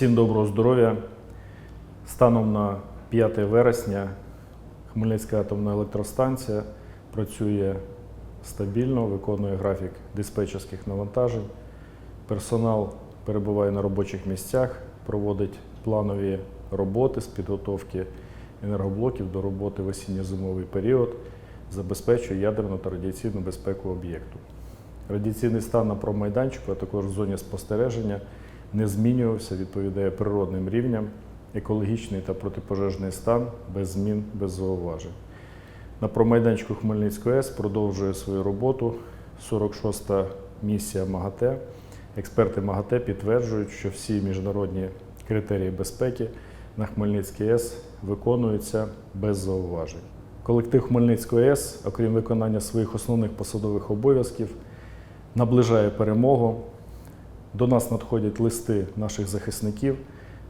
Всім доброго здоров'я. Станом на 5 вересня Хмельницька атомна електростанція працює стабільно, виконує графік диспетчерських навантажень. Персонал перебуває на робочих місцях, проводить планові роботи з підготовки енергоблоків до роботи в осінньо-зимовий період, забезпечує ядерну та радіаційну безпеку об'єкту. Радіаційний стан на промайданчику, а також в зоні спостереження не змінювався, відповідає природним рівням, екологічний та протипожежний стан без змін, без зауважень. На промайданчику Хмельницької АЕС продовжує свою роботу 46-та місія МАГАТЕ. Експерти МАГАТЕ підтверджують, що всі міжнародні критерії безпеки на Хмельницькій АЕС виконуються без зауважень. Колектив Хмельницької АЕС, окрім виконання своїх основних посадових обов'язків, наближає перемогу. До нас надходять листи наших захисників.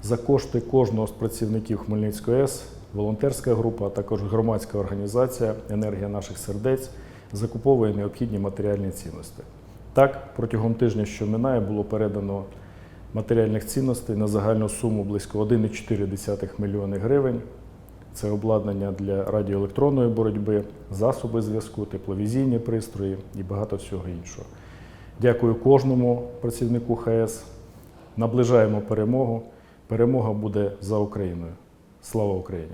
За кошти кожного з працівників Хмельницької АЕС, волонтерська група, а також громадська організація Енергія наших сердець закуповує необхідні матеріальні цінності. Так, протягом тижня, що минає, було передано матеріальних цінностей на загальну суму близько 1,4 мільйони гривень. Це обладнання для радіоелектронної боротьби, засоби зв'язку, тепловізійні пристрої і багато всього іншого. Дякую кожному працівнику ХС. Наближаємо перемогу. Перемога буде за Україною. Слава Україні!